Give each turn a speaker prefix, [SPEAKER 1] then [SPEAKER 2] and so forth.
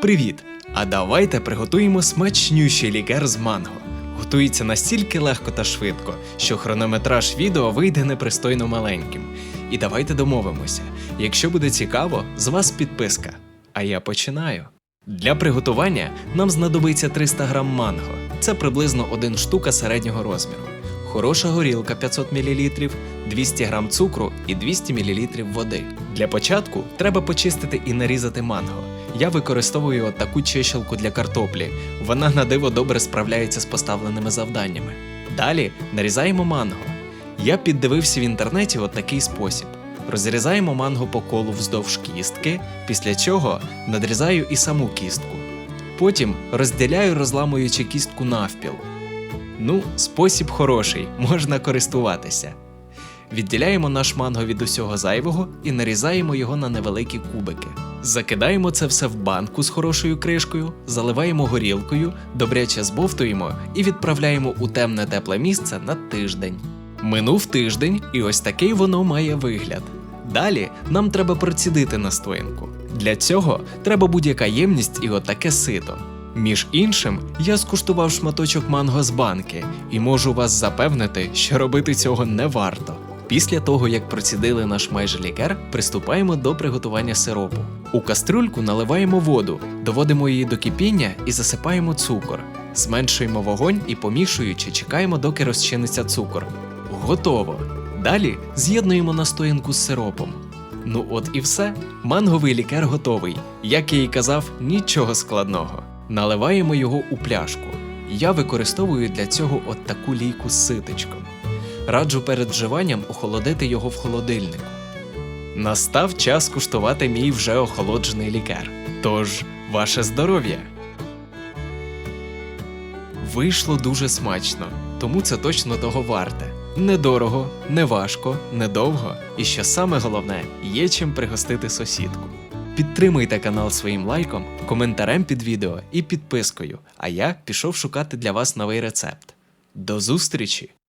[SPEAKER 1] Привіт! А давайте приготуємо смачнющий лікер з манго. Готується настільки легко та швидко, що хронометраж відео вийде непристойно маленьким. І давайте домовимося. Якщо буде цікаво, з вас підписка. А я починаю. Для приготування нам знадобиться 300 г манго. Це приблизно 1 штука середнього розміру. Хороша горілка 500 мл, 200 г цукру і 200 мл води. Для початку треба почистити і нарізати манго. Я використовую таку чищелку для картоплі. Вона на диво добре справляється з поставленими завданнями. Далі нарізаємо манго. Я піддивився в інтернеті от такий спосіб. Розрізаємо манго по колу вздовж кістки, після чого надрізаю і саму кістку. Потім розділяю, розламуючи кістку навпіл. Ну, спосіб хороший, можна користуватися. Відділяємо наш манго від усього зайвого і нарізаємо його на невеликі кубики. Закидаємо це все в банку з хорошою кришкою, заливаємо горілкою, добряче збовтуємо і відправляємо у темне тепле місце на тиждень. Минув тиждень, і ось такий воно має вигляд. Далі нам треба процідити настоянку. Для цього треба будь-яка ємність і отаке сито. Між іншим, я скуштував шматочок манго з банки і можу вас запевнити, що робити цього не варто. Після того, як процідили наш майже лікер, приступаємо до приготування сиропу. У кастрюльку наливаємо воду, доводимо її до кипіння і засипаємо цукор. Зменшуємо вогонь і помішуючи, чекаємо, доки розчиниться цукор. Готово. Далі з'єднуємо настоянку з сиропом. Ну от і все. Манговий лікер готовий. Як я і казав, нічого складного. Наливаємо його у пляшку. Я використовую для цього от таку лійку з ситочком. Раджу перед вживанням охолодити його в холодильнику. Настав час куштувати мій вже охолоджений лікер. Тож, ваше здоров'я! Вийшло дуже смачно, тому це точно того варте. Недорого, не важко, недовго, і що саме головне, є чим пригостити сусідку. Підтримуйте канал своїм лайком, коментарем під відео і підпискою, а я пішов шукати для вас новий рецепт. До зустрічі!